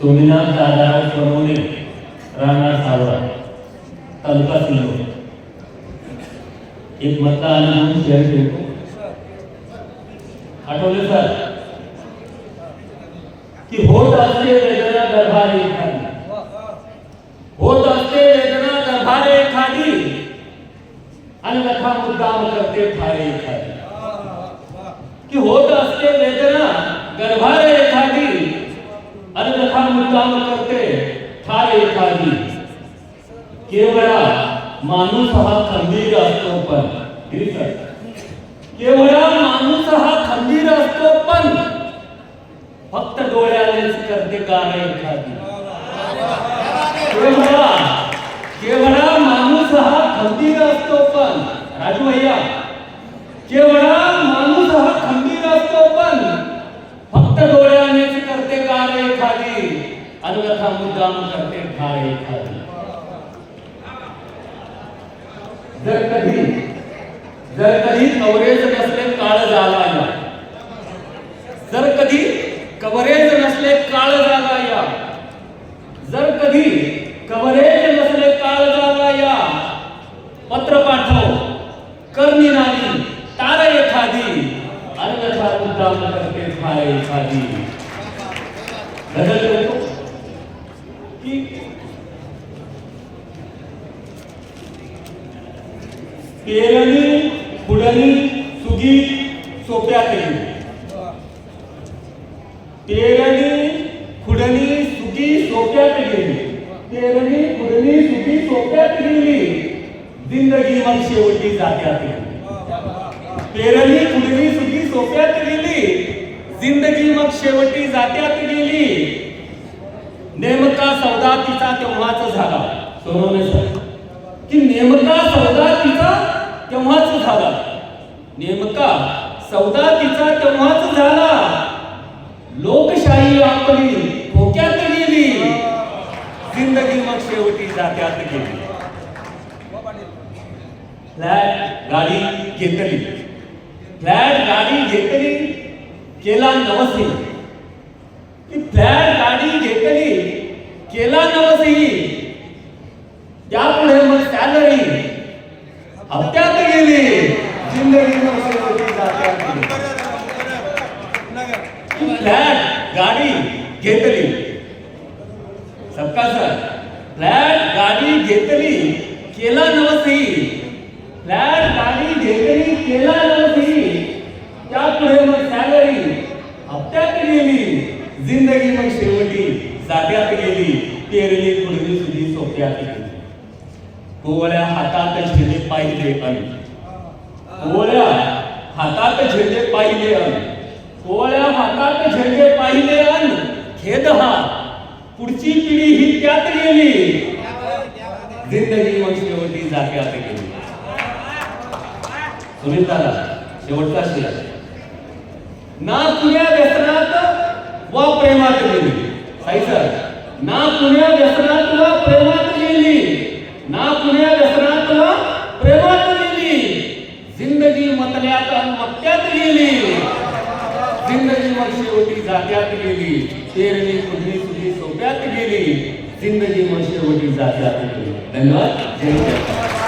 सोमीनाथ सावळा तालुका सिल्लोड एक सर की होत असते वेदना गर्भारे एखादी. होत असते वेदना गर्भारे एखादी. आणि लखा मुद्दाम करते एखादी. की होत असते वेदना गर्भारे एखादी मुद्दाम करते. ठार एखादी. केवळा माणूस हा खंबीर असतो पण. हे माणूस हा खंबीर असतो पण. फक्त डोळ्यानेच करते गाणं एखादी. माणूस हा खंबीर असतो पण. राजू भैया केवळा माणूस हा खंबीर असतो पण फक्त डोळ्यानेच करते गाणं एखादी अनुगथा मुद्दाम करते ठार एखादी जर कधी जर कधी कवरेज नसले काळ झाला या. जर कधी कवरेज नसले काळ झाला या. जर कधी कवरेज नसले काळ झाला या. पत्र पाठव. करणी नाही तार एखादी. अन्यथा मुद्दाम करते फार एखादी गजल करतो की पेरणी बुडणी सुगी सोप्या केली. पेरणी खुडणी सुगी सोप्यात गेली पेरणी खुडणी सुगी सोप्यात गेली जिंदगी मग शेवटी जात्यात गेली पेरणी खुडणी सुगी सोप्यात गेली जिंदगी मग शेवटी जात्यात गेली नेमका सौदा तिचा तेव्हाच झाला. सोनवणे की नेमका सौदा तिचा तेव्हाच झाला. नेमका सौदा तिचा तेव्हाच झाला. लोकशाही आपली धोक्यात गेली. जिंदगी मग शेवटी जात्यात गेली. फ्लॅट गाडी घेतली. फ्लॅट गाडी घेतली केला नमस्ते केला नवसी त्यापुढे मग सॅलरी हप्त्यात गेली. ज़िंदगी मग शेवटी जात्यात गेली फ्लॅट गाडी घेतली. सबका सर फ्लॅट गाडी घेतली केला नवसी फ्लॅट गाडी घेतली केला गेली पेरली पूर्वी सुधी सोप्या गेली कोवळ्या हातात झेले पाहिले अन कोवळ्या हातात झेले पाहिले अन कोवळ्या हातात झेले पाहिले अन खेद हा. पुढची पिढी ही त्यात गेली. जिंदगी मग शेवटी जाग्यात गेली. सुनीताला शेवटचा शिला ना तुझ्या व्यसनात वा प्रेमात गेली साई सर ना पुण्या व्यसनात वा प्रेमात गेली ना पुण्या व्यसनात वा प्रेमात गेली जिंदगी मतल्यात अन मक्त्यात गेली जिंदगी मग शेवटी जात्यात गेली पेरणी कुठली सुधी सोप्यात गेली. जिंदगी मग शेवटी जात्यात धन्यवाद. जय जय